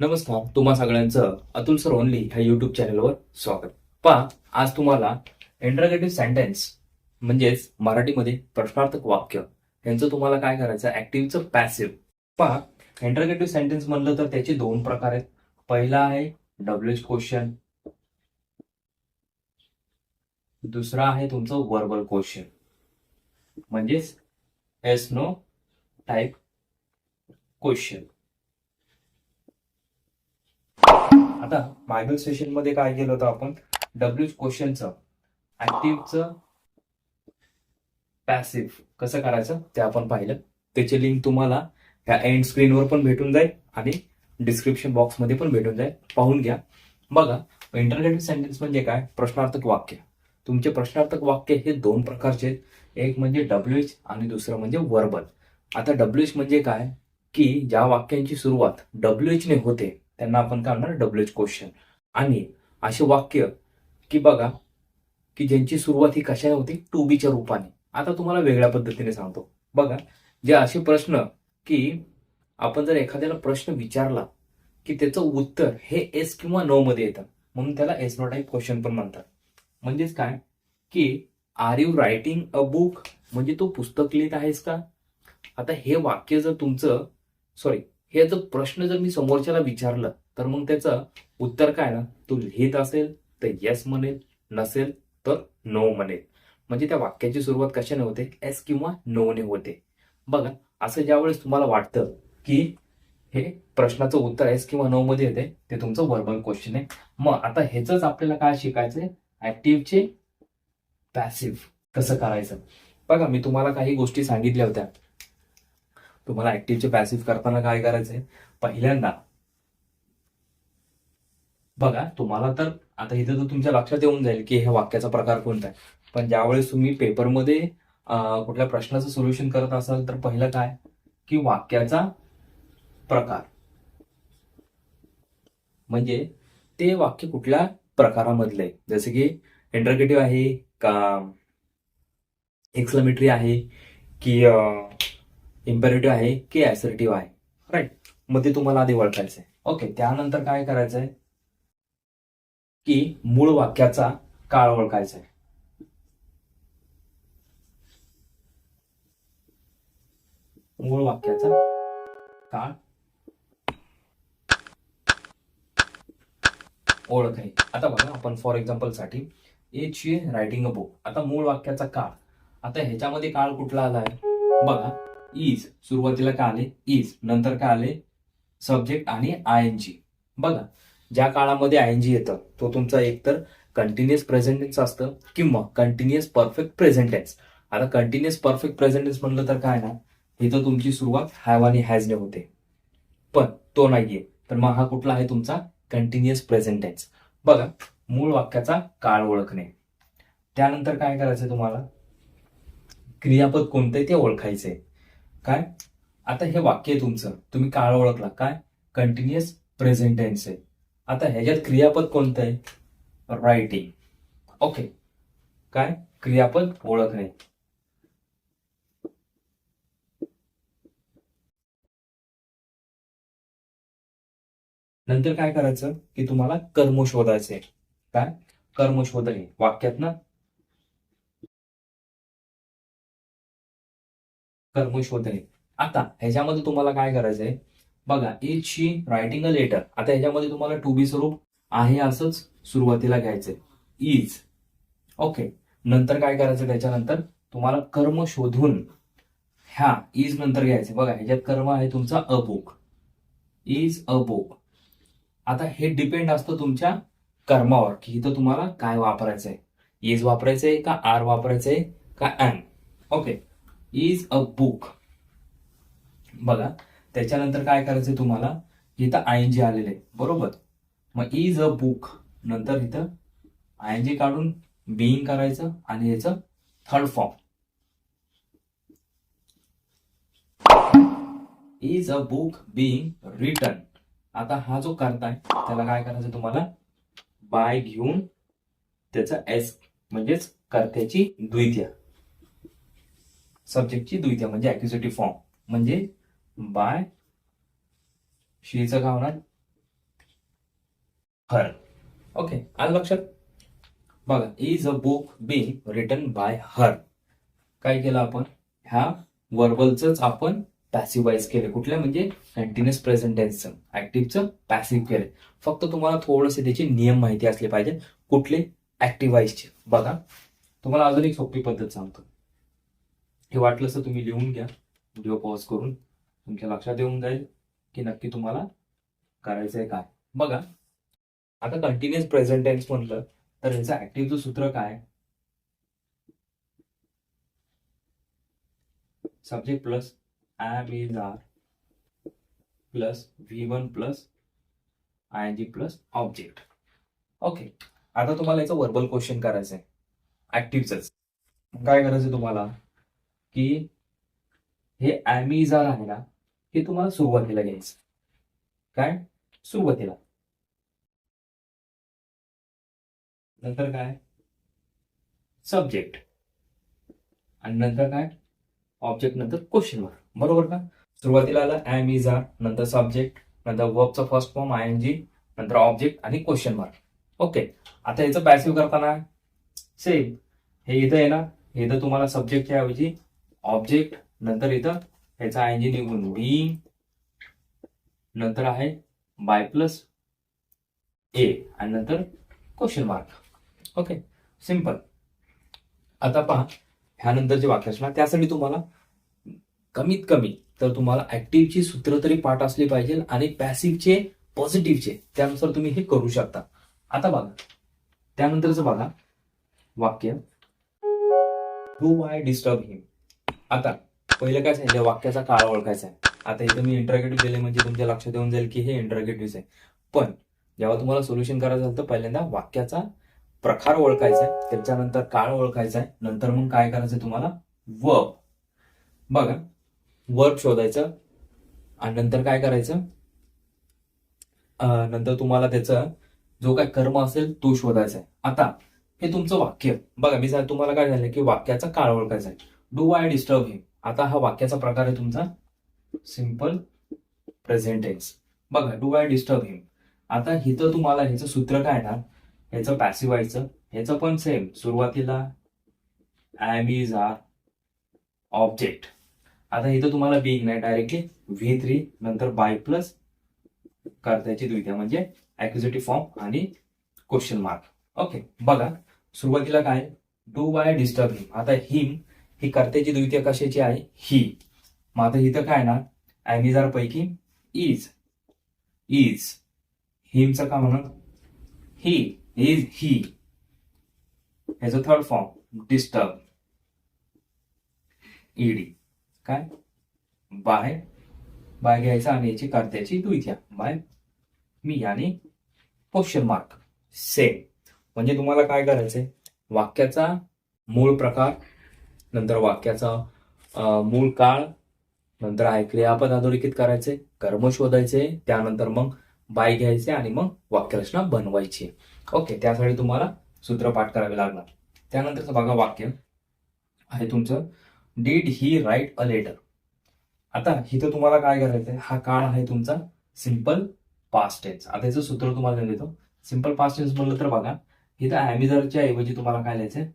नमस्कार तुम्हा सगळ्यांचं अतुल सर ओनली ह्या युट्यूब चॅनलवर स्वागत. पहा आज तुम्हाला इंटरगेटिव्ह सेंटेन्स म्हणजेच मराठीमध्ये प्रश्नार्थक वाक्य यांचं तुम्हाला काय करायचं ऍक्टिव्हचं पॅसिव्ह पहा इंटरगेटिव्ह सेंटेन्स म्हणलं तर त्याचे दोन प्रकार आहेत. पहिला आहे डब्ल्यूएच क्वेश्चन दुसरा आहे तुमचं वर्बल क्वेश्चन म्हणजेच एस नो टाईप क्वेश्चन आता मागील सेशनमध्ये काय केलं होतं आपण? डब्ल्यू क्वेश्चनचं ऍक्टिव्हचं पॅसिव्ह कसं करायचं ते आपण पाहिलं. त्याची लिंक तुम्हाला ह्या एंड स्क्रीनवर पण भेटून जाईल आणि डिस्क्रिप्शन बॉक्समध्ये पण भेटून जाईल. पाहून घ्या. बघा इंटरनेट सेंटेन्स म्हणजे काय? प्रश्नार्थक वाक्य. तुमचे प्रश्नार्थक वाक्य हे दोन प्रकारचे आहेत. एक म्हणजे डब्ल्यू एच आणि दुसरं म्हणजे वर्बल आता डब्ल्यू एच म्हणजे काय? की ज्या वाक्यांची सुरुवात डब्ल्यू एचने होते त्यांना आपण काय म्हणणार डब्ल्यू एच क्वेश्चन आणि असे वाक्य की बघा की ज्यांची सुरुवात ही कशा होती? टू बीच्या रूपाने. आता तुम्हाला वेगळ्या पद्धतीने सांगतो. बघा जे असे प्रश्न की आपण जर एखाद्याला प्रश्न विचारला की त्याचं उत्तर हे एस किंवा नो मध्ये येतं. म्हणून त्याला एस नो टाईप क्वेश्चन पण म्हणतात. म्हणजेच काय? की are you writing a book म्हणजे तू पुस्तक लिहित आहेस का? आता हे वाक्य जर तुमचं सॉरी हे जर प्रश्न जर मी समोरच्याला विचारलं तर मग त्याचं उत्तर काय ना? तो लिहित असेल तर येस म्हणेल नसेल तर नो म्हणेल. म्हणजे त्या वाक्याची सुरुवात कशाने होते? एस किंवा नो ने होते. बघा असं ज्यावेळेस तुम्हाला वाटतं की हे प्रश्नाचं उत्तर एस किंवा नो मध्ये येते ते तुमचं वर्बल क्वेश्चन आहे. मग आता ह्याच आपल्याला काय शिकायचंय ऍक्टिव्हचे पॅसिव्ह कसं करायचं? बघा मी तुम्हाला काही गोष्टी सांगितल्या होत्या. तुम्हाला ऍक्टिव्हचे पॅसिव्ह करताना काय करायचंय? पहिल्यांदा बघा तुम्हाला तर आता इथं तर तुमच्या लक्षात येऊन जाईल की ह्या वाक्याचा प्रकार कोणता आहे. पण ज्यावेळेस तुम्ही पेपरमध्ये कुठल्या प्रश्नाचं सोल्युशन करत असाल तर पहिलं काय? की वाक्याचा प्रकार. म्हणजे ते वाक्य कुठल्या प्रकारामधलं? आहे की इंटरगेटिव्ह आहे का एक्सलमेटरी आहे की इम्पेरेटिव्ह आहे की ऍसर्टिव्ह आहे. राईट मग ते तुम्हाला आधी ओळखायचं आहे ओके त्यानंतर काय करायचं आहे की मूळ वाक्याचा काळ ओळखायचा आहे मूळ वाक्याचा काळ ओळख आहे आता बघा आपण फॉर एक्झाम्पलसाठी एच रायटिंग अ बुक आता मूळ वाक्याचा काळ. आता ह्याच्यामध्ये काळ कुठला आलाय? बघा. इज सुरुवातीला काय आले? इज नंतर काय आले? सब्जेक्ट आणि आय एन जी बघा ज्या काळामध्ये आय एन जी येतं तो तुमचा एकतर कंटिन्युअस प्रेझेंटेन्स असतं किंवा कंटिन्युअस परफेक्ट प्रेझेंटेन्स आता कंटिन्युअस परफेक्ट प्रेझेंटेन्स म्हणलं तर काय ना इथं तुमची सुरुवात हॅव आणि हॅजने होते. पण तो नाहीये. तर मग हा कुठला आहे तुमचा? कंटिन्युअस प्रेझेंटेन्स बघा मूळ वाक्याचा काळ ओळखणे. त्यानंतर काय करायचं तुम्हाला? क्रियापद कोणते ते ओळखायचे काय? आता हे वाक्य आहे तुमचं. तुम्ही काळ ओळखला. काय? कंटिन्युअस प्रेझेंट टेन्स आहे. आता ह्याच्यात क्रियापद कोणतं आहे? रायटिंग ओके काय? क्रियापद ओळखणे. नंतर काय करायचं? की तुम्हाला कर्म शोधायचंय काय? कर्म शोधणे. वाक्यात ना कर्म शोधणे. आता ह्याच्यामध्ये तुम्हाला काय करायचंय? बघा is she writing a letter आता ह्याच्यामध्ये तुम्हाला टू बी स्वरूप आहे असंच सुरुवातीला घ्यायचंय. इज ओके नंतर काय करायचं त्याच्यानंतर? तुम्हाला कर्म शोधून ह्या इज नंतर घ्यायचे बघा ह्याच्यात कर्म आहे तुमचा a book is a book आता हे डिपेंड असतं तुमच्या कर्मावर की इथं तुम्हाला काय वापरायचंय. इज वापरायचंय का आर वापरायचंय का an okay is a book बघा त्याच्यानंतर काय करायचं तुम्हाला? इथं आय एन जी आलेलं आहे. बरोबर? मग इज अ बुक नंतर इथं आय एन जी काढून बिईंग करायचं आणि याचं third form is a book being return आता हा जो करताय त्याला काय करायचं तुम्हाला? बाय घेऊन त्याचा एस म्हणजेच कर्त्याची द्वितीय. सब्जेक्टची द्वितीय म्हणजे अक्युजेटिव्ह फॉर्म म्हणजे बाय शीचं काय होणार हर ओके आलं लक्षात? बघा is a book being written by her काय केलं आपण? ह्या वर्बलच आपण पॅसिवाइज केले. कुठल्या? म्हणजे कंटिन्युअस प्रेझेंट टेन्सचं ऍक्टिव्हचं पॅसिव्ह केले. फक्त तुम्हाला थोडेसे त्याचे नियम माहिती असले पाहिजे कुठले? ऍक्टिव्हाइजचे बघा. तुम्हाला अजून एक सोपी पद्धत सांगतो. हे वाटलं तर तुम्ही लिहून घ्या. व्हिडिओ पॉज करून तुमच्या लक्षात येऊन जाईल की नक्की तुम्हाला करायचं आहे काय. बघा आता कंटिन्युअस प्रेझेंट टेन्स म्हटलं तर ह्याचं ऍक्टिव्हचं सूत्र काय subject plus am is are plus V one plus I N G plus object okay आता तुम्हाला याचं वर्बल क्वेश्चन करायचं आहे ऍक्टिव्हच काय करायचं तुम्हाला? की हे ॲमिजार आहे ना हे तुम्हाला सुरुवातीला घ्यायचं. काय? सुरुवातीला. नंतर काय? सब्जेक्ट आणि नंतर काय? ऑब्जेक्ट नंतर क्वेश्चन मार्क बरोबर का? सुरुवातीला आलं ॲम इज आर नंतर सब्जेक्ट नंतर वर्बचा first form I N G नंतर ऑब्जेक्ट आणि क्वेश्चन मार्क ओके आता याचं पॅसिव्ह करताना सेम हे इथं आहे ना हे इथं तुम्हाला सब्जेक्टच्या ऐवजी ऑब्जेक्ट नंतर इथं ह्याचा आय जी निघून बी नंतर आहे बाय प्लस ए आणि नंतर क्वेश्चन मार्क ओके सिंपल आता पहा ह्यानंतर जे वाक्य असणार त्यासाठी तुम्हाला कमीत कमी तर तुम्हाला ऍक्टिव्हची सूत्र तरी पाठ असली पाहिजे आणि पॅसिव्हचे पॉझिटिव्हचे त्यानुसार तुम्ही हे करू शकता. आता बघा त्यानंतरच बघा वाक्य. डू आय डिस्टर्ब हिम आता पहिलं काय सांगितलं? वाक्याचा काळ ओळखायचा आहे. आता इथं मी इंटरगेटिव्ह दिले म्हणजे तुमच्या लक्षात येऊन जाईल की हे इंटरगेटिव्ह आहे. पण जेव्हा तुम्हाला सोल्युशन करायचं असेल तर पहिल्यांदा वाक्याचा प्रकार ओळखायचा आहे त्याच्यानंतर काळ ओळखायचा आहे नंतर मग काय करायचं तुम्हाला? वर्ब बघा वर्ब शोधायचं आणि नंतर काय करायचं? नंतर तुम्हाला त्याचं जो काय कर्म असेल तो शोधायचा आहे. आता हे तुमचं वाक्य. बघा मी तुम्हाला काय झालं की वाक्याचा काळ ओळखायचा आहे. डू आय डिस्टर्ब हिम आता हा वाक्याचा प्रकार आहे तुमचा. सिंपल प्रेझेंटेन्स बघा डू आय डिस्टर्ब हिम आता इथं तुम्हाला ह्याचं सूत्र काय येणार? ह्याचं पॅसिवायचं ह्याचं पण सेम सुरुवातीला ॲम इज आर ऑब्जेक्ट आता इथं तुम्हाला बिंग नाही डायरेक्टली व्ही थ्री नंतर बाय प्लस कर्त्याची द्वितीय म्हणजे ऍक्झिटिव्ह फॉर्म आणि क्वेश्चन मार्क ओके बघा सुरुवातीला काय? डू बाय डिस्टर्ब हिम आता हिम ही कर्त्याची द्वितीय कशाची आहे ही. मग आता इथं काय ना ॲमिजार पैकी इज इज हिमचं का म्हणून ही is he a third form disturb ED काय? बाय बाय घ्यायचा आणि याची कर्त्याची द्वितीय. बाय मी आणि क्वेश्चन मार्क सेम म्हणजे तुम्हाला काय करायचंय? वाक्याचा मूळ प्रकार नंतर वाक्याचा मूळ काळ नंतर आहे क्रियापद अधोरेखित करायचे कर्म शोधायचे त्यानंतर मग बाय घ्यायचे आणि मग वाक्यरचना बनवायची. ओके त्यासाठी तुम्हाला सूत्रपाठ करावे लागणार. त्यानंतरचं बघा वाक्य आहे तुमचं did he write a letter आता इथं तुम्हाला काय करायचंय? हा काळ आहे तुमचा सिंपल पास्ट टेन्स आता याचं सूत्र तुम्हाला देतो सिंपल पास्ट टेन्स म्हणलं तर बघा इथं ॲमिझरच्या ऐवजी तुम्हाला काय लिहायचंय?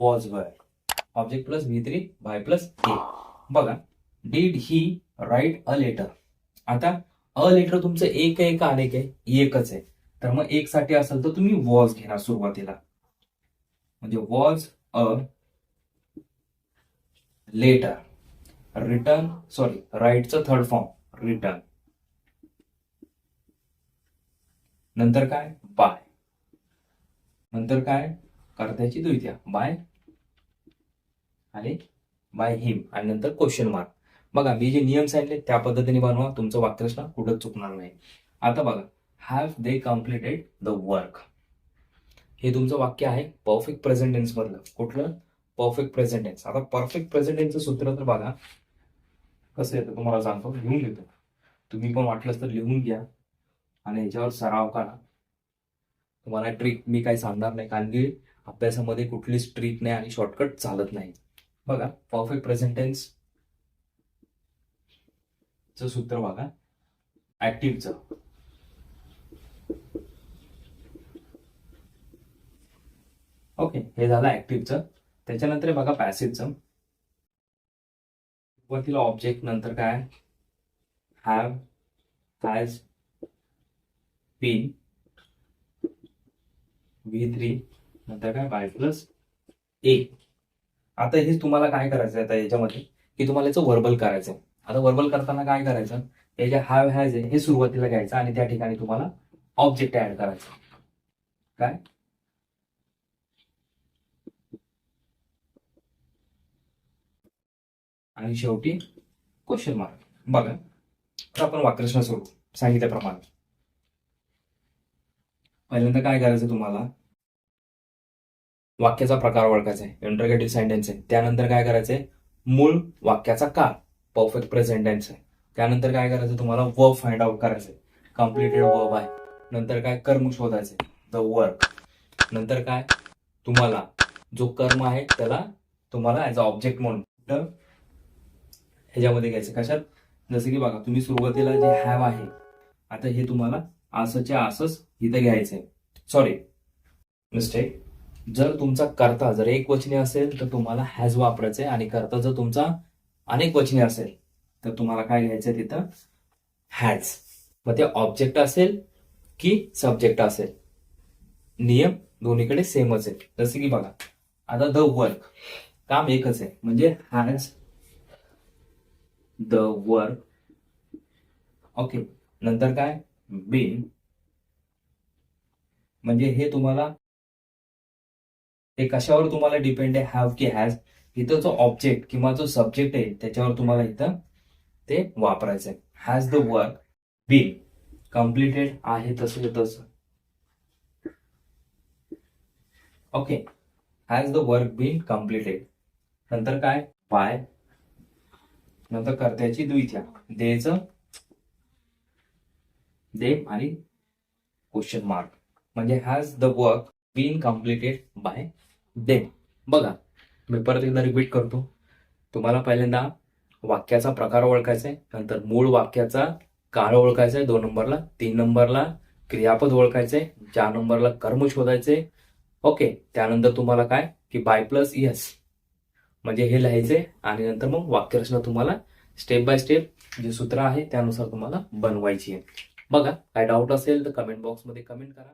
वॉज वर object plus V three by plus A बघा did he write a letter आता अ लेटर तुमचं एक आहे का अनेक आहे? एकच आहे. तर मग एक साठी असेल तर तुम्ही वॉज घेणार सुरुवातीला. म्हणजे was a letter return sorry राईटचं third form return नंतर काय? बाय नंतर काय? कर्त्याची द्वितीय बाय आणि बाय हिम आणि नंतर क्वेश्चन मार्क बघा मी जे नियम सांगितले त्या पद्धतीने बनवा. तुमचं वाक्यरचना कुठंच चुकणार नाही. आता बघा have they completed the work हे तुमचं वाक्य आहे परफेक्ट प्रेझेंटेन्स मधलं. कुठलं? परफेक्ट प्रेझेंटेन्स आता परफेक्ट प्रेझेंटेन्सचं सूत्र तर बघा. कसं येतं तुम्हाला सांगतो. लिहून घेतो तुम्ही पण वाटलंच तर लिहून घ्या. आणि याच्यावर सराव करा. तुम्हाला ट्रिक मी काही सांगणार नाही. कारण की अभ्यासामध्ये कुठलीच ट्रिक नाही आणि शॉर्टकट चालत नाही. बघा परफेक्ट प्रेझेंटेन्स च सूत्र बघा. ऍक्टिव्हचं ओके हे झालं ऍक्टिव्हचं त्याच्यानंतर बघा पॅसिव्हचं वरतीला ऑब्जेक्ट नंतर काय? Have has been V three नंतर काय? बाय प्लस ए आता हे तुम्हाला काय करायचं आहे आता याच्यामध्ये? की तुम्हाला याचं वर्बल करायचं आता वर्बल करताना काय करायचं? हे जे हॅव हॅज आहे हे सुरुवातीला घ्यायचं आणि त्या ठिकाणी तुम्हाला ऑब्जेक्ट ऍड करायचं. काय? आणि शेवटी क्वेश्चन मार्क बघा. तर आपण वाक्यरचना सुरू सांगितल्याप्रमाणे. पहिल्यांदा काय करायचं तुम्हाला? वाक्याचा प्रकार ओळखायचा आहे. इंटरगेटिव्ह सेंटेन्स आहे. त्यानंतर काय करायचंय? मूळ वाक्याचा काळ. परफेक्ट प्रेझेंट टेन्स आहे. त्यानंतर काय करायचं तुम्हाला वर्ब फाइंड आउट करायचंय. कम्प्लिटेड वर्ब आहे. नंतर काय? कर्म शोधायचंय. द वर्क नंतर काय? तुम्हाला जो कर्म आहे त्याला तुम्हाला ऍज अ ऑब्जेक्ट म्हणून. ह्याच्यामध्ये घ्यायचं कशात? जसं की बघा तुम्ही सुरुवातीला जे हॅव आहे आता हे तुम्हाला असंच्या असंच इथं घ्यायचंय. सॉरी मिस्टेक जर तुमचा कर्ता जर एक वचनी असेल तर तुम्हाला हॅज वापरायचंय. आणि कर्ता जर तुमचा अनेक वचनी असेल तर तुम्हाला काय घ्यायचंय तिथं? हॅज मग ते ऑब्जेक्ट असेल की सब्जेक्ट असेल? नियम दोन्हीकडे सेमच आहे. जसे की बघा आता द वर्क काम एकच आहे. म्हणजे हॅज द वर्क ओके नंतर काय? बीन म्हणजे हे तुम्हाला ते कशावर तुम्हाला डिपेंड आहे? हॅव की हॅज इथं जो ऑब्जेक्ट किंवा जो सब्जेक्ट आहे त्याच्यावर तुम्हाला इथं ते वापरायचं आहे has the work be completed आहे तसं तसं. Okay has the work been completed नंतर काय? बाय नंतर कर्त्याची द्वित्या देच दे आणि क्वेश्चन मार्क म्हणजे has the work been completed by they. बघा मी परत एकदा रिपीट करतो. तुम्हाला पहिल्यांदा वाक्याचा प्रकार ओळखायचा आहे नंतर मूळ वाक्याचा काळ ओळखायचा आहे दोन नंबरला तीन नंबरला क्रियापद ओळखायचंय चार नंबरला कर्म शोधायचे ओके त्यानंतर तुम्हाला काय? की बाय प्लस यस म्हणजे हे लिहायचे आणि नंतर मग वाक्यरचना तुम्हाला स्टेप बाय स्टेप जे सूत्र आहे त्यानुसार तुम्हाला बनवायची आहे. बघा काय डाऊट असेल तर कमेंट बॉक्समध्ये कमेंट करा.